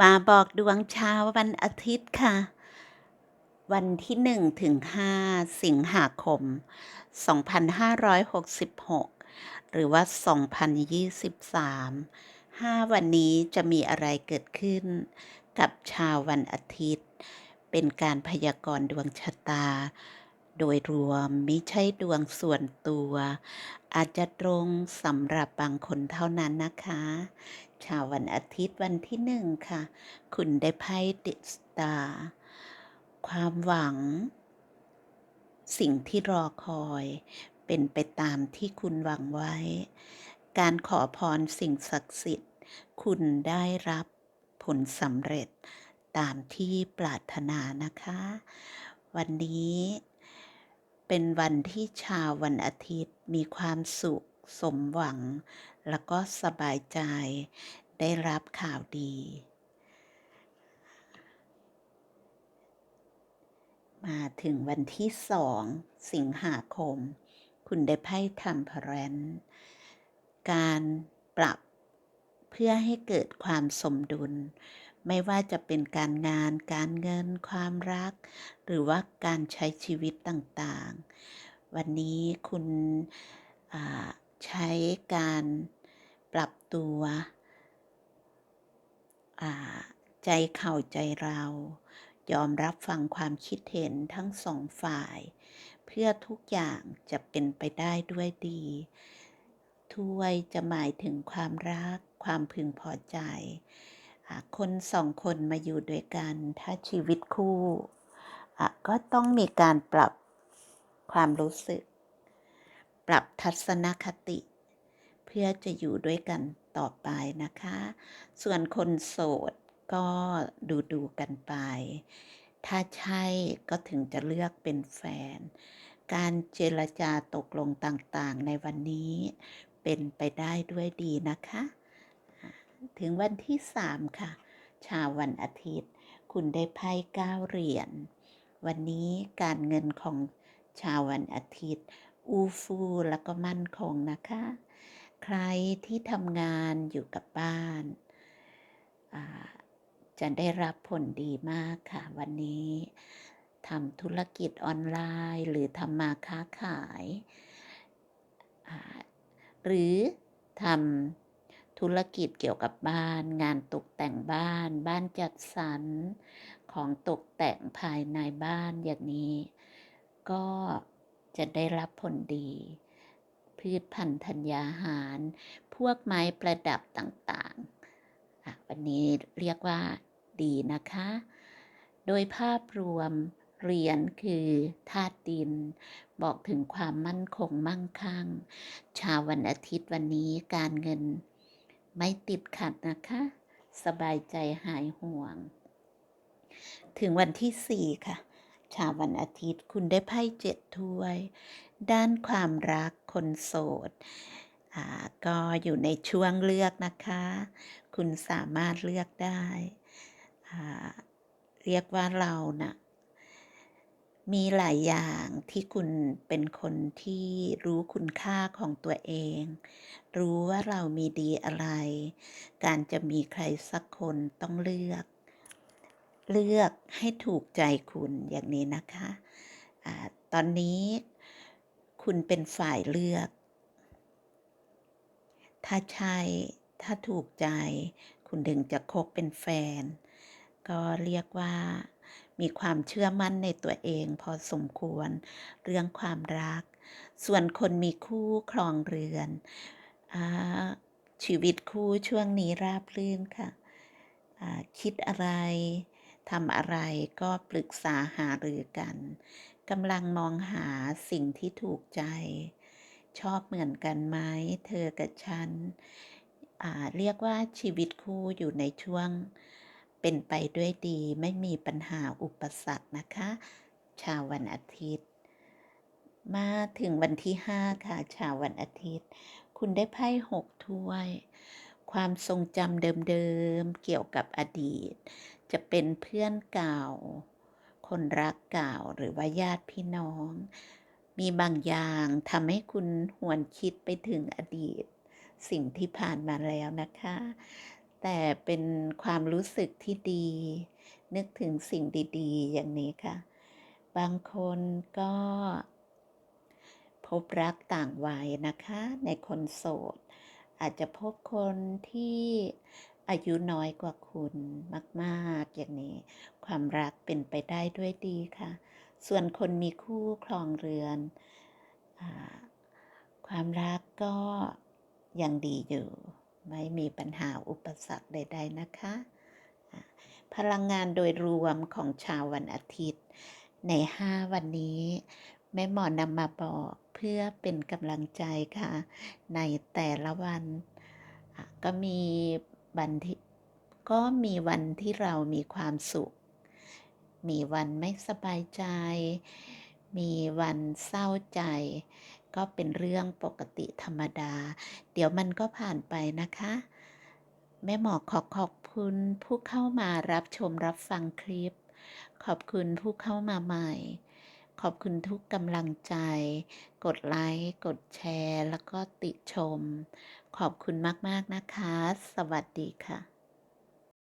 มาบอกดวงเช้าวันอาทิตย์ค่ะ วันที่1ถึง5สิงหาคม 2566 หรือว่า 2023 5 วันนี้จะมีอะไรเกิดขึ้นกับชาววันอาทิตย์ เป็นการพยากรณ์ดวงชะตา โดยรวมไม่ใช่ดวงส่วนตัว อาจจะตรงสำหรับบางคนเท่านั้นนะคะ ชาววันอาทิตย์วันที่หนึ่งค่ะ คุณได้ไพ่เดสตา ความหวัง สิ่งที่รอคอย เป็นไปตามที่คุณหวังไว้ การขอพรสิ่งศักดิ์สิทธิ์ คุณได้รับผลสำเร็จตามที่ปรารถนานะคะ วันนี้ เป็นวันที่ชาววันอาทิตย์มีความสุข สมหวัง แล้วก็สบายใจ ได้รับข่าวดี มาถึงวันที่สองสิงหาคม คุณได้ไพ่ทำพรนการปรับเพื่อให้เกิดความสมดุล ไม่ว่าจะเป็นการงาน การเงิน ความรัก หรือว่าการใช้ชีวิตต่างๆ วันนี้คุณใช้การปรับตัวใจเข่าใจเรา ยอมรับฟังความคิดเห็นทั้งสองฝ่าย เพื่อทุกอย่างจะเป็นไปได้ด้วยดี ถ้วยจะหมายถึงความรัก ความพึงพอใจ คนสองคนมาอยู่ด้วยกัน ถ้าชีวิตคู่ก็ต้องมีการปรับความรู้สึก ปรับทัศนคติ เพื่อจะอยู่ด้วยกันต่อไปนะคะ ส่วนคนโสดก็ดูดูกันไป ถ้าใช่ก็ถึงจะเลือกเป็นแฟน การเจรจาตกลงต่างๆในวันนี้เป็นไปได้ด้วยดีนะคะ ถึงวันที่สามค่ะ ชาววันอาทิตย์ คุณได้ไพ่เก้าเหรียญ วันนี้การเงินของชาววันอาทิตย์ อูฟูแล้วก็มั่นคงนะคะ ใครที่ทำงานอยู่กับบ้าน จะได้รับผลดีมากค่ะ วันนี้ทำธุรกิจออนไลน์หรือทำมาค้าขาย หรือทำ ธุรกิจเกี่ยวกับบ้าน งานตกแต่งบ้าน บ้านจัดสรรของตกแต่งภายในบ้านอย่างนี้ ก็จะได้รับผลดี พืชพันธุ์ธัญญาหาร พวกไม้ประดับต่างๆวันนี้เรียกว่าดีนะคะ โดยภาพรวมเหรียญคือธาตุดิน บอกถึงความมั่นคงมั่งคั่ง ชาววันอาทิตย์วันนี้การเงิน ไม่ติดขัดนะคะ สบายใจหายห่วง ถึงวันที่สี่ค่ะชาววันอาทิตย์คุณได้ไพ่เจ็ดถ้วย ด้านความรักคนโสดก็อยู่ในช่วงเลือกนะคะ คุณสามารถเลือกได้ เรียกว่าเรานะ่ะ มีหลายอย่างที่คุณเป็นคนที่รู้คุณค่าของตัวเอง รู้ว่าเรามีดีอะไร การจะมีใครสักคนต้องเลือก เลือกให้ถูกใจคุณอย่างนี้นะคะอะตอนนี้คุณเป็นฝ่ายเลือก ถ้าใช่ถ้าถูกใจ คุณถึงจะคบเป็นแฟน ก็เรียกว่า มีความเชื่อมั่นในตัวเองพอสมควร เรื่องความรัก ส่วนคนมีคู่ครองเรือนชีวิตคู่ช่วงนี้ราบรื่นค่ะคิดอะไรทำอะไรก็ปรึกษาหารือกันกำลังมองหาสิ่งที่ถูกใจ ชอบเหมือนกันไหมเธอกับฉันเรียกว่าชีวิตคู่อยู่ในช่วง เป็นไปด้วยดีไม่มีปัญหาอุปสรรคนะคะ ชาววันอาทิตย์ มาถึงวันที่ห้าค่ะ ชาววันอาทิตย์ คุณได้ไพ่หกถ้วย ความทรงจำเดิมๆ เกี่ยวกับอดีต จะเป็นเพื่อนเก่า คนรักเก่าหรือว่าญาติพี่น้อง มีบางอย่างทำให้คุณหวนคิดไปถึงอดีต สิ่งที่ผ่านมาแล้วนะคะ แต่เป็นความรู้สึกที่ดี นึกถึงสิ่งดีๆ อย่างนี้ค่ะ บางคนก็ พบรักต่างวัยนะคะ ในคนโสด อาจจะพบคนที่อายุน้อยกว่าคุณมากๆ อย่างนี้ ความรักเป็นไปได้ด้วยดีค่ะ ส่วนคนมีคู่ครองเรือนอความรักก็ยังดีอยู่ ไม่มีปัญหาอุปสรรคใด ๆ นะคะ พลังงานโดยรวมของชาววันอาทิตย์ ใน 5 วันนี้ แม่หมอนำมาบอกเพื่อเป็นกำลังใจค่ะ ในแต่ละวัน ก็มีวันที่ก็มีวันที่เรามีความสุข มีวันไม่สบายใจ มีวันเศร้าใจ ก็เป็นเรื่องปกติธรรมดา เดี๋ยวมันก็ผ่านไปนะคะ แม่หมอขอขอบคุณผู้เข้ามารับชมรับฟังคลิป ขอบคุณผู้เข้ามาใหม่ ขอบคุณทุกกำลังใจ กดไลค์ กดแชร์ แล้วก็ติชม ขอบคุณมาก ๆ นะคะ สวัสดีค่ะ